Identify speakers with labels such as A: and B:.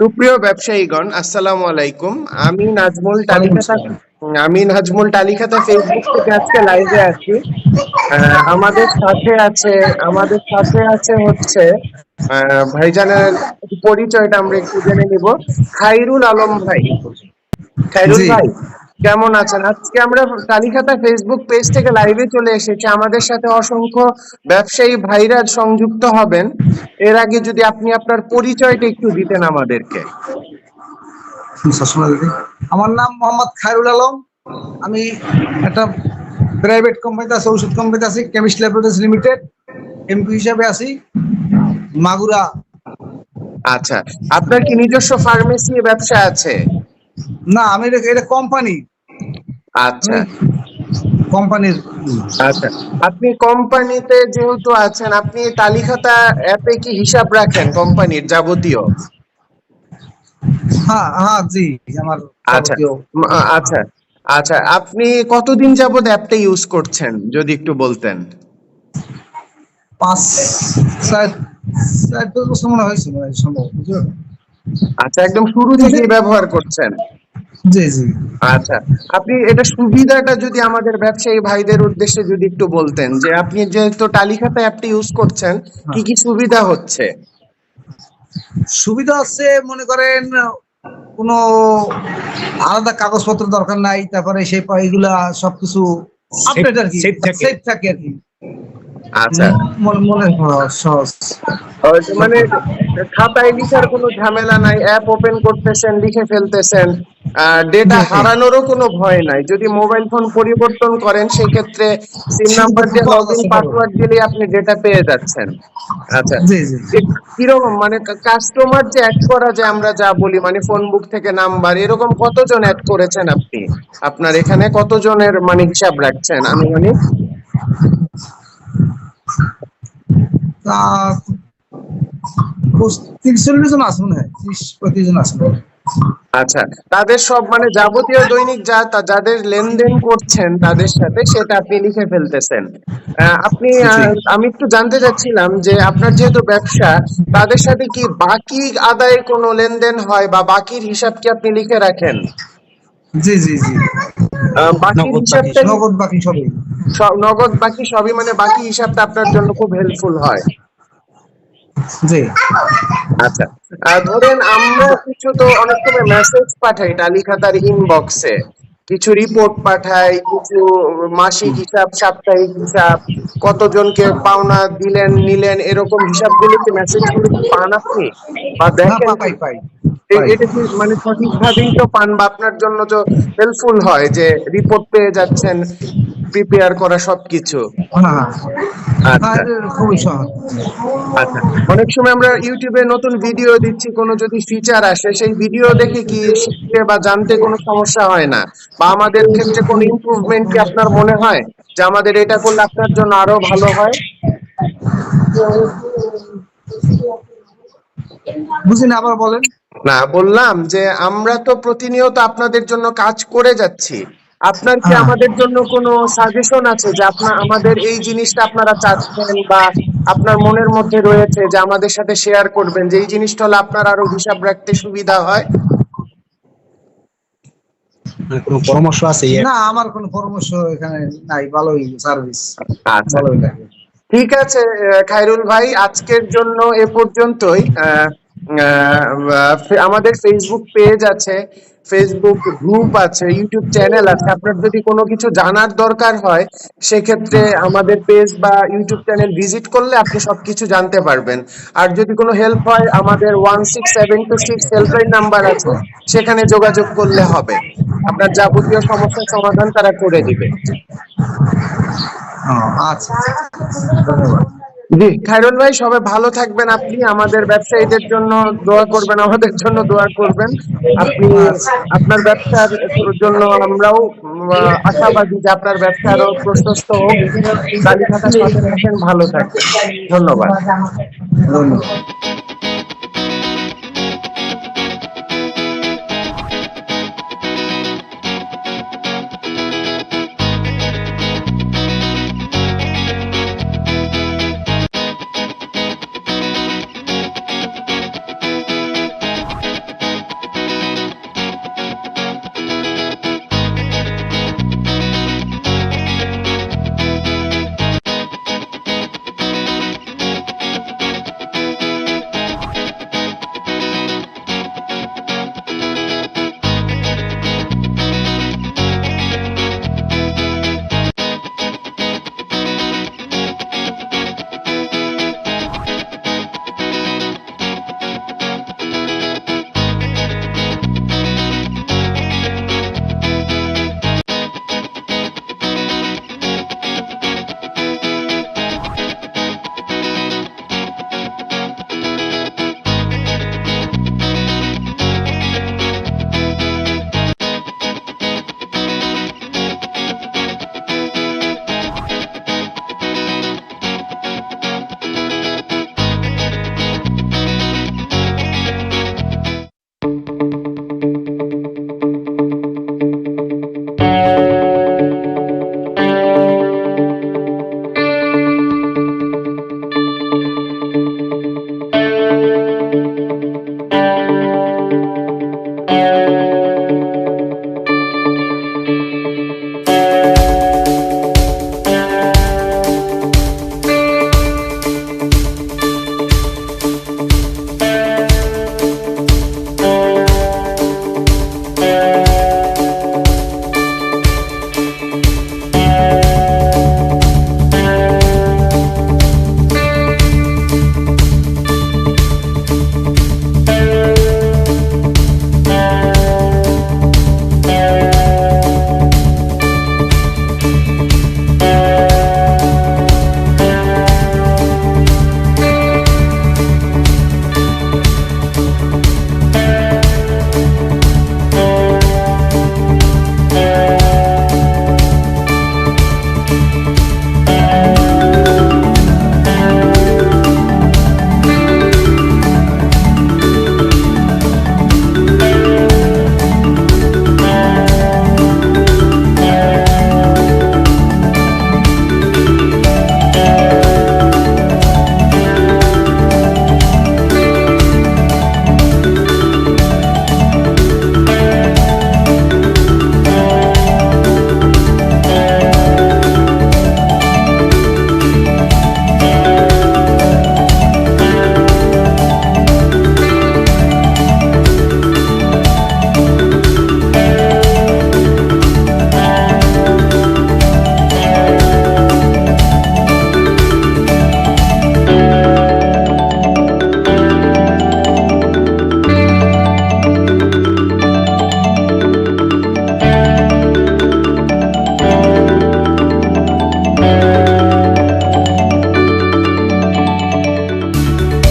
A: সুপ্রিয় ব্যবসায়ীগণ আসসালামু আলাইকুম। আমি নাজমুল আমি নাজমুল টালিখাতা ফেসবুক থেকে আজকে লাইভে আছি। আমাদের সাথে আছে আমাদের সাথে আছে হচ্ছে ভাইজানের পরিচয়টা আমরা একটু জেনে নিব। খাইরুল আলম ভাই। খাইরুল ভাই কেমন আছেন? আজকে আমরা কালিখাতা ফেসবুক পেজ থেকে লাইভে চলে এসেছি। আমাদের সাথে অসংখ্য ব্যবসায়ী ভাইরা সংযুক্ত হবেন। এর আগে যদি আপনি আপনার পরিচয়টা একটু দিতেন আমাদেরকে।
B: আমার নাম মোহাম্মদ খায়রুল আলম। আমি একটা প্রাইভেট কোম্পানিতে আছি ওষুধ কোম্পানিতে আছি কেমিস্ট ল্যাবরেটরিজ লিমিটেড এমপি হিসাবে আছি মাগুরা।
A: আচ্ছা আপনার কি নিজস্ব ফার্মেসি ব্যবসা আছে?
B: না আমি এটা- কোম্পানি
A: আচ্ছা।
B: কোম্পানির
A: আচ্ছা। আপনি কোম্পানিতে যেহেতু আছেন আপনি তালিখাতা অ্যাপে কি হিসাব রাখেন কোম্পানির যাবতীয়?
B: হ্যাঁ হ্যাঁ জি আমার
A: আচ্ছা। আচ্ছা। আচ্ছা আপনি কতদিন যাবত অ্যাপটা ইউজ করছেন যদি একটু বলতেন?
B: পাঁচ চার চার বছর মনে হয়েছে হয় সম্ভব?
A: আচ্ছা একদম শুরু থেকেই ব্যবহার করছেন?
B: জি জি।
A: আচ্ছা আপনি এটা সুবিধাটা যদি আমাদের ব্যবসায়ী ভাইদের উদ্দেশ্যে যদি একটু বলতেন যে আপনি যেহেতু তালিকাটা অ্যাপটি ইউজ করছেন কি কি সুবিধা হচ্ছে?
B: সুবিধা হচ্ছে মনে করেন কোনো আলাদা কাগজপত্র দরকার নাই তারপরে সেই পা- এগুলা সবকিছু আপডেট আর কি
C: থাকে।
B: সেফ থাকে আর কি।
A: আচ্ছা।
B: মনে মনে সহজ।
A: মানে খাতায় লিখার কোনো ঝামেলা নাই অ্যাপ ওপেন করতেছেন লিখে ফেলতেছেন ডেটা। হারানোরও কোনো ভয় নাই। যদি মোবাইল ফোন পরিবর্তন করেন সেক্ষেত্রে সিম নাম্বার দিয়ে লগ ইন পাসওয়ার্ড দিলে আপনি ডেটা পেয়ে যাচ্ছেন। আচ্ছা। কীরকম মানে কাস্টমার যে অ্যাড করা যে আমরা যা বলি মানে ফোন বুক থেকে নাম্বার এরকম কতজন অ্যাড করেছেন আপনি? আপনার এখানে কতজনের মানে হিসাব রাখছেন
B: তিরিশ চল্লিশ জন আছে মনে হয় ত্রিশ জন আছে
A: আচ্ছা তাদের সব মানে যাবতীয় দৈনিক যা যাদের লেনদেন করছেন তাদের সাথে সেটা আপনি লিখে ফেলতেছেন। আপনি আমি একটু জানতে চাচ্ছিলাম যে আপনার যেহেতু ব্যবসা তাদের সাথে কি বাকি আদায়ের কোনো লেনদেন হয় বা বাকির হিসাব কি আপনি লিখে রাখেন?
B: জি জি জি।
C: বাকি,
A: হিসাবটা
B: নগদ বাকি সবই।
A: নগদ বাকি সবই মানে বাকি হিসাবটা আপনার জন্য খুব হেল্পফুল হয়।
B: জি।
A: আচ্ছা। ধরেন আমরা কিছু তো অনেক সময় মেসেজ পাঠাই তালিকাতার ইনবক্সে কিছু রিপোর্ট পাঠাই কিছু মাসিক হিসাব সাপ্তাহিক হিসাব কতজনকে পাওনা দিলেন নিলেন এরকম হিসাবগুলো কি মেসেজগুলো কি পান আপনি? বা দেখেন
B: পাই পাই।
A: এটা কি মানে সঠিকভাবেই তো পান বা আপনার জন্য তো হেল্পফুল হয় যে রিপোর্ট পেয়ে যাচ্ছেন প্রিপেয়ার করা সবকিছু?
B: হ্যাঁ হ্যাঁ।
A: আচ্ছা। আচ্ছা। অনেক সময় আমরা ইউটিউবে নতুন ভিডিও দিচ্ছি কোনো যদি ফিচার আসে সেই ভিডিও দেখে কি শিখতে বা জানতে কোনো সমস্যা হয় না? বা আমাদের ক্ষেত্রে কোনো ইমপ্রুভমেন্ট কি আপনার মনে হয়? যে আমাদের এটা করলে আপনার জন্য আরও ভালো হয়?
B: বুঝিনি আবার বলেন।
A: না বললাম যে আমরা তো প্রতিনিয়ত আপনাদের জন্য কাজ করে যাচ্ছি। আপনার কি
B: হ্যাঁ।
A: আমাদের জন্য কোনো সাজেশন আছে যে আপনার আমাদের এই জিনিসটা আপনারা চাচ্ছেন বা আপনার মনের মধ্যে রয়েছে যে আমাদের সাথে শেয়ার করবেন যে এই জিনিসটা হলে আপনার আরও হিসাব রাখতে সুবিধা হয়?
C: মানে কোনো পরামর্শ আছে?
B: না আমার কোনো পরামর্শ এখানে নাই। ভালোই সার্ভিস
A: আচ্ছা। ঠিক আছে খাইরুল ভাই আজকের জন্য এ পর্যন্তই। আহ, আমাদের ফেসবুক পেজ আছে ফেসবুক গ্রুপ আছে ইউটিউব চ্যানেল আছে। আপনার যদি কোনো কিছু জানার দরকার হয়, সেক্ষেত্রে আমাদের পেজ বা ইউটিউব চ্যানেল ভিজিট করলে আপনি সবকিছু জানতে পারবেন। আর যদি কোনো হেল্প হয়, আমাদের one six seven two six helpline number আছে, সেখানে যোগাযোগ করলে হবে। আপনার যাবতীয় সমস্যার সমাধান তারা করে দিবে।
B: আচ্ছা। ধন্যবাদ।
A: জি। খায়রুল ভাই সবাই ভালো থাকবেন আপনি আমাদের ব্যবসায়ীদের জন্য দোয়া করবেন আমাদের জন্য দোয়া করবেন। আপনি আপনার ব্যবসার জন্য আমরাও আশাবাদী যে আপনার ব্যবসা আরও প্রশস্ত হোক। সাথে ভালো থাকবেন। ধন্যবাদ।
B: ধন্যবাদ।